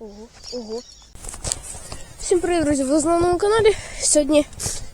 Ого, ого. Всім привіт, друзі! Ви на новому каналі. Сьогодні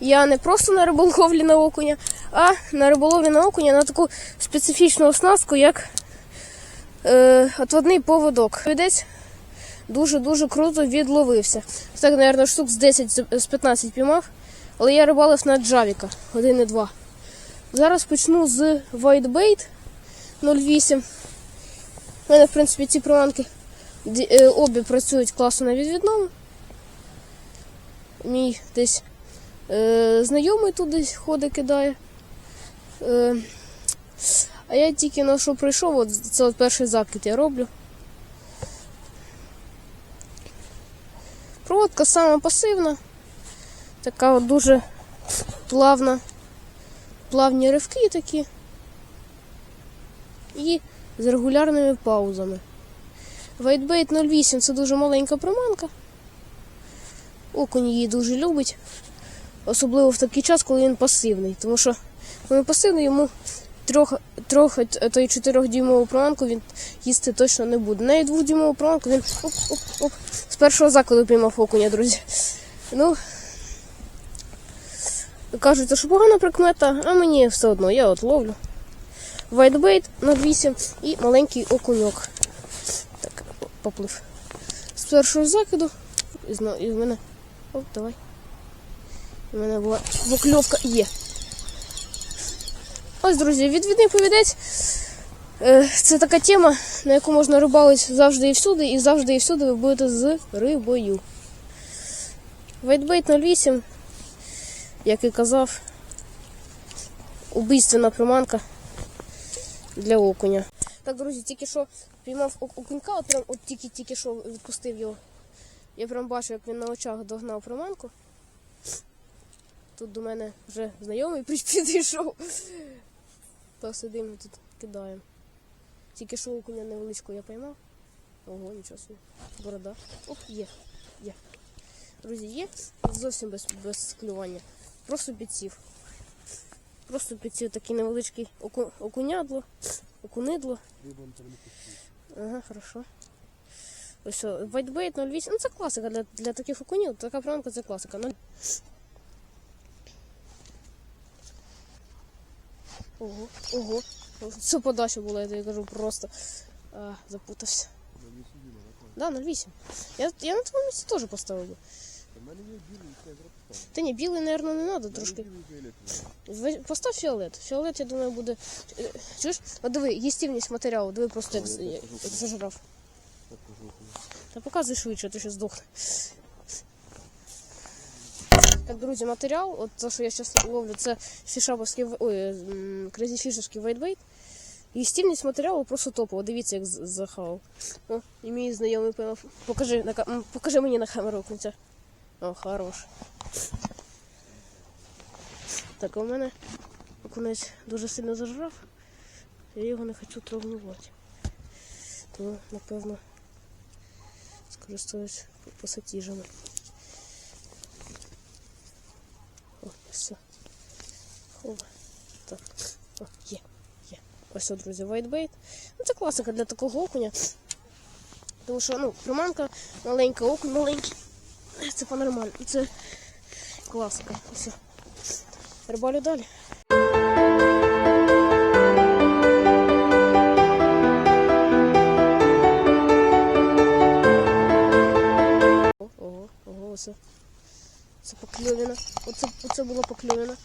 я не просто на риболовлі на окуня, а на риболовлі на окуня на таку специфічну оснастку, як е, отводний поводок. Відець дуже-дуже круто відловився. Так, мабуть, штук з 10 з- з 15 піймав, але я рибалив на джавіка 1,2. Зараз почну з Whitebait 0,8. У мене, в принципі, ці приманки обі працюють класно на відвідному. Мій десь е, знайомий тут десь ходить, кидає. Е, а я тільки на що прийшов, от це от перший закид я роблю. Проводка сама пасивна, така от дуже плавна, плавні ривки такі. І з регулярними паузами. Whitebait 08 це дуже маленька приманка. Окунь її дуже любить. Особливо в такий час, коли він пасивний. Тому що коли він пасивний, йому трьох, трьох е, то й чотирьохдюймову приманку він їсти точно не буде. Навіть двохдюймову приманку він оп, оп, оп, з першого закладу піймав окуня, друзі. Ну, кажуть, що погана прикмета, а мені все одно, я от ловлю. Whitebait 08 і маленький окуньок. Поплив. З першого закиду. І, зно, і в мене. Оп, давай. В мене була покльовка є. Ось, друзі, відвідний повідець. Е, Це така тема, на яку можна рибалити завжди і всюди, і завжди і всюди ви будете з рибою. Whitebait 08, як і казав, убийственна приманка для окуня. Так, друзі, тільки що піймав ок- окунька, от прям от тільки-тільки що відпустив його. Я прям бачу, як він на очах догнав приманку. Тут до мене вже знайомий підійшов. То сидимо тут кидаємо. Тільки що окуня невеличку я поймав. Ого, нічого собі. Борода. Оп, є. Є. Друзі, є зовсім без, без клювання. Просто підсів. Просто підсів такий невеличкий оку, окунядло, окунидло. Ага, хорошо. Ось Whitebait 08. Ну це класика для, для таких окунів. Така приманка це класика. Ого, ого. Це подача була, я тобі кажу, просто а, запутався. Да, 08. Я, я на твоєму місці теж поставив. У мене є білий, це поставив. Та ні, білий, мабуть, не треба трошки. Ви- Постав фіолет. Фіолет, я думаю, буде. Е, Чуєш? От диви, їстівність матеріалу, диви просто як, з- я як зажрав. Та показуй швидше, ти ще здохне. Так, друзі, матеріал, от те, що я зараз ловлю, це фішаповський, в- ой, м, крезіфішерський вайтбейт. Їстівність матеріалу просто топова. Дивіться, як з- захавав. О, і мій знайомий поймав. Покажи, на, ка- м, покажи мені на камеру окунця. О, хорош. Так, у мене окунець дуже сильно зажрав. Я його не хочу травмувати. Тому, напевно, скористаюсь пасатіжами. О, все. Хова. Так. О, є, є. Ось, от, друзі, whitebait. Ну, це класика для такого окуня. Тому що, ну, приманка маленька, окунь маленький. Це по-нормально. Це класика. Все. Рибалю далі. О, Ого, ого, оце. Це покльовина. Оце, оце була покльовина.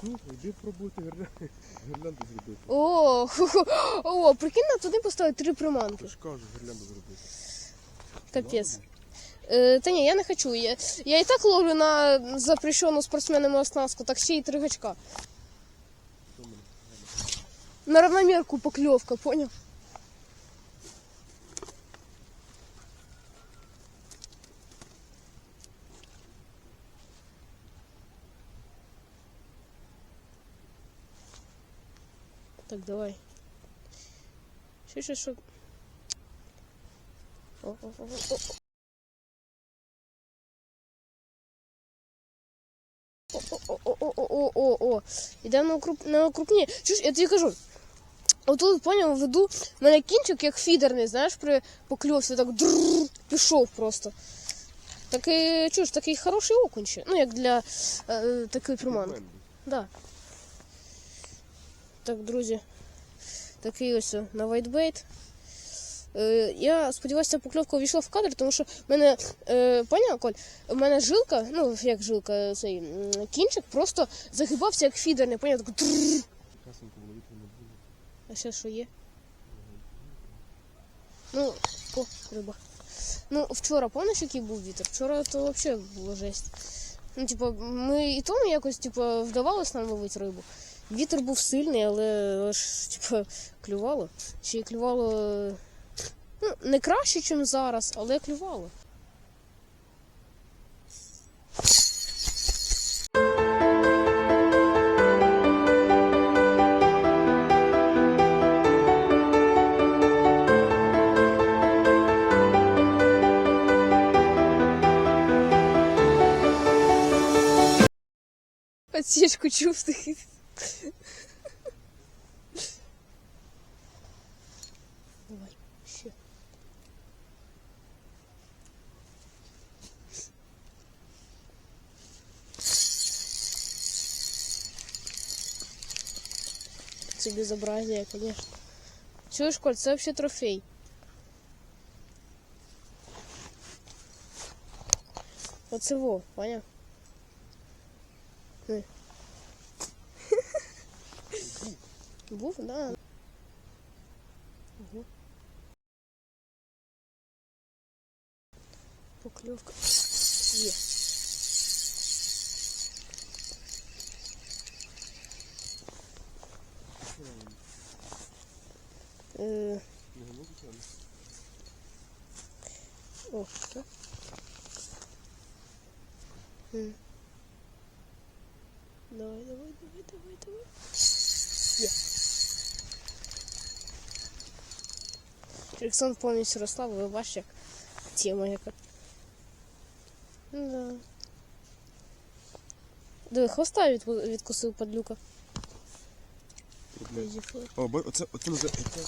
Слухай, йди пробуйте гірлянду, зробити. О, ху-ху. о, прикинь, туди поставити три приманки. Я ж кажу, гірлянду зробити. Капець. Е, та ні, я не хочу. Я, я і так ловлю на запрещену спортсменами оснастку, так ще й три гачка. На равномірку покльовка, поняв? Так, давай. Ще, ще, що. О, о, о, о, о. О-о-о-о-о-о-о-о. Іде на окруп... на окрупні. Чуєш, я тобі кажу. Отут, поняв, веду, в мене кінчик як фідерний, знаєш, при покльовці так друррр, пішов просто. Такий, чуєш, такий хороший окунь ще. Ну, як для е, такої приманки. Да. Так, друзі. Такий ось на вайтбейт. Е, я сподіваюся, покльовка увійшла в кадр, тому що в мене, е, поняв, Коль, в мене жилка, ну як жилка, цей кінчик, просто загибався як фідер, не поняв, так. А ще що є? Ну, о, риба. Ну, вчора, пам'ятаєш, який був вітер? Вчора то взагалі було жесть. Ну, типу, ми і тому якось, типу, вдавалося нам ловити рибу. Вітер був сильний, але ж, типу, клювало. Й клювало. Ну, не краще, ніж зараз, але клювало. Подсечку чувствует. Давай, ще. Це безобразие, конечно. Чуєш, Коль, це вообще трофей. Оце во, поняв? Ні. Був, да. Ого. Поклевка. Є. Е, Не гамно звичайно. о, так. М. Давай, давай, давай, давай, давай. Є. Олександр повністю розслав, ви бачите, як тема яка. Ну Да. Диви, хвоста від, відкусив падлюка. О, бо- оце, оце називається.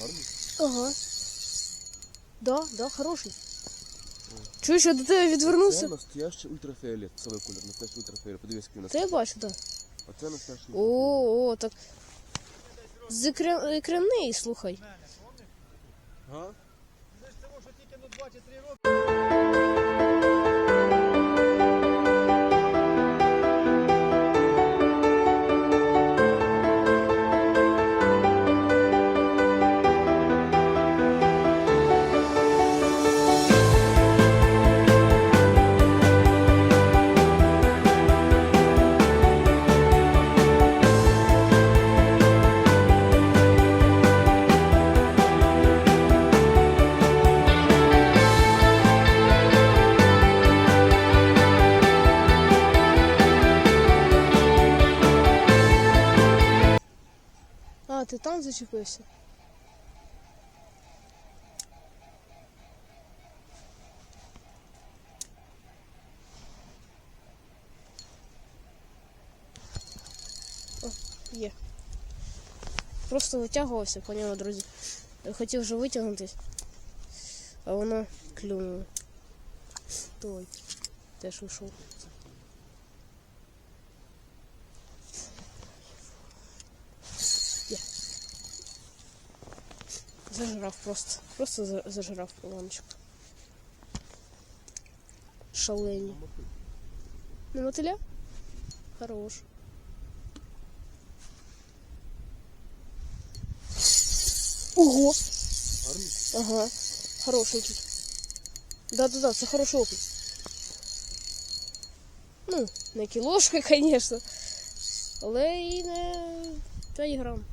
Гарний? Ага. Да, да, хороший. Чуєш, я до тебе Це відвернувся? настоящий ультрафіолет. Целий колір, настоящий ультрафіолет. Подивись, який у нас. Та я бачу, так. Да. Оце настоящий ультрафіолет. О, о, так. Закремний, слухай. Га? А, зачепився? О, є. Просто витягувався, по ньому, друзі. Я хотів вже витягнутись, а воно клюнуло. Той теж ушов. Зажрав просто. Просто за- зажрав ламочку. Шалені. Не мотиля? Хорош. Ого! Гарний? Ага. Хорошенький. Да-да-да, це хороший опит. Ну, не кілошка, звісно. Але і не 5 грам.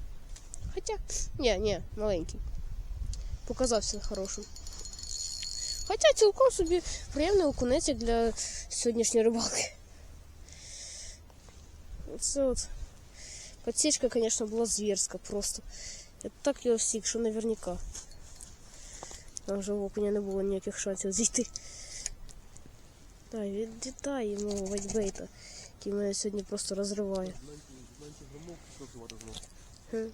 Хоча, ні, ні, маленький. Показався хорошим. Хоча цілком собі приємний окунець як для сьогоднішньої рибалки. Це от. Подсечка, звісно, була звірська просто. Я так його всік, що наверняка. Там вже в окуня не було ніяких шансів зійти. Так, віддай йому вайтбейта, який мене сьогодні просто розриває. Менше грамов, скільки вода знов. Хм.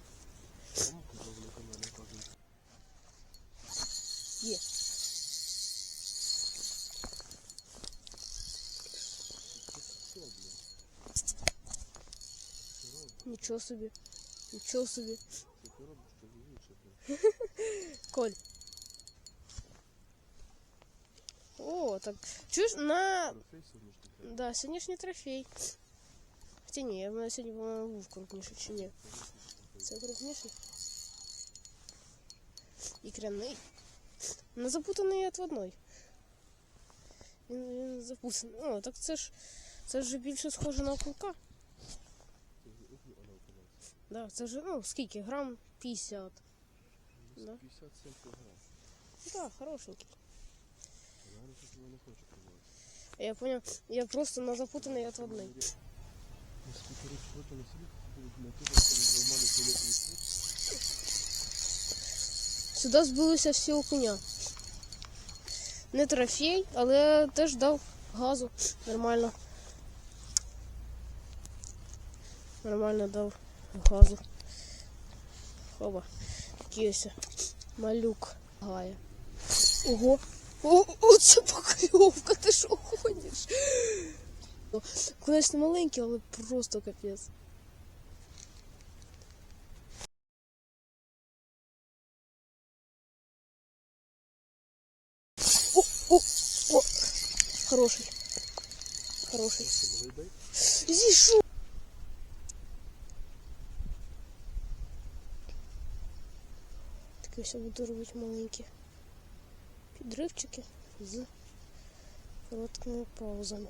Нічого собі. Нічого собі. Що ти робиш? Що ви інше? Коль. О, так. Чуєш, на. Трофей сьогоднішній треба. Да, сьогоднішній трофей. Хоча ні, в мене сьогодні, по-моєму, був крупніший чи ні. Це крупніший. І кряний. Не запутаний отводной. Він, він запутаний. О, так це ж. Це ж більше схоже на окунка. Да, це вже, ну, скільки? Грам 50. Да. 50 грам. Да, хорошенький. Я не не хочу приймати. Я понял, я просто на нормально фіолетовий цвіт. Сюди збилися всі окуня. Не трофей, але теж дав газу. Нормально. Нормально дав газу. Хоба. Такий малюк гає. Ого. О, о, це покльовка, ти що ходиш? Конечно, маленький, але просто капець. О, о, о. Хороший. Хороший. Зійшов. Такі ось буду робити маленькі підривчики з короткими паузами.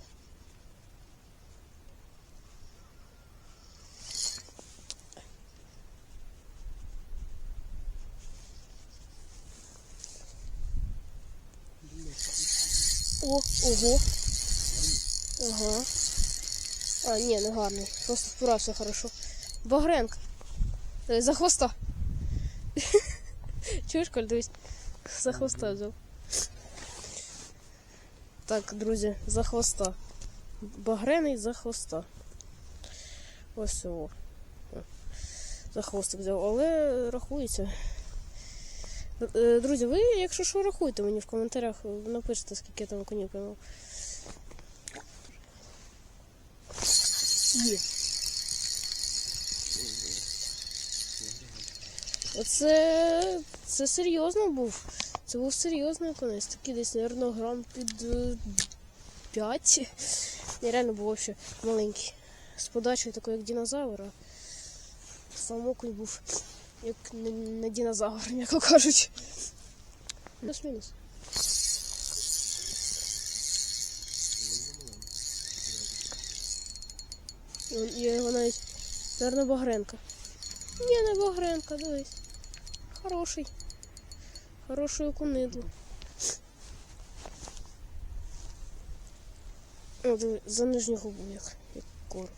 О, ого. Ага. А, ні, не гарний. Просто впирався хорошо. Багренко. Е, За хвоста. Чуєш, Коль, дивись. За хвоста взяв. Так, друзі, за хвоста. Багрений за хвоста. Ось о. О. За хвостик взяв, але рахується. Е, Друзі, ви, якщо що, рахуйте мені в коментарях, напишіть, скільки я там конів поймав. Є. Оце це серйозно був. Це був серйозний конець. Такий десь, мабуть, грам під 5. Нереально був взагалі маленький. З подачею такою, як динозавр, а сам окунь був як не, не динозавр, м'яко кажучи. Плюс-мінус. Я його навіть, мабуть, Багренка. Ні, не Багренка, дивись. Хороший. Хороший окунидло. О, за нижню губу, як, як короб.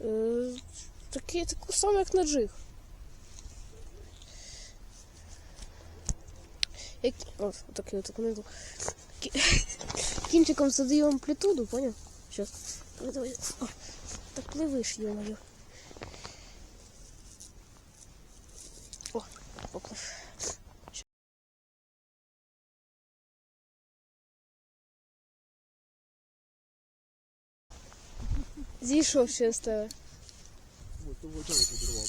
Е, такий, таку саму, як на джиг. Як... О, такий от окунидло. Кі- Кінчиком задаю амплітуду, поняв? Щас. Так пливиш, ё-моё. О, поплив. Зійшов ще з тебе. Ось, то водяний підірвав.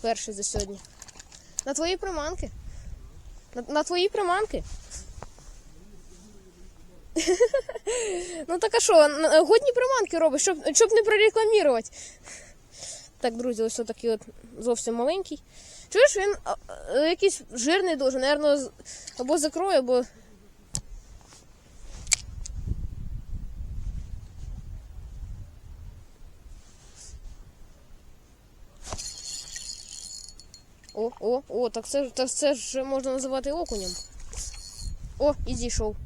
Перший за сьогодні. На твої приманки. На, на твої приманки. ну так а що, годні приманки робиш, щоб, щоб не прорекламірувати. Так, друзі, ось такий от зовсім маленький. Чуєш, він якийсь жирний дуже, напевно, або закрою, або. О, о, о, так це, так це ж можна називати окунем. О, і зійшов.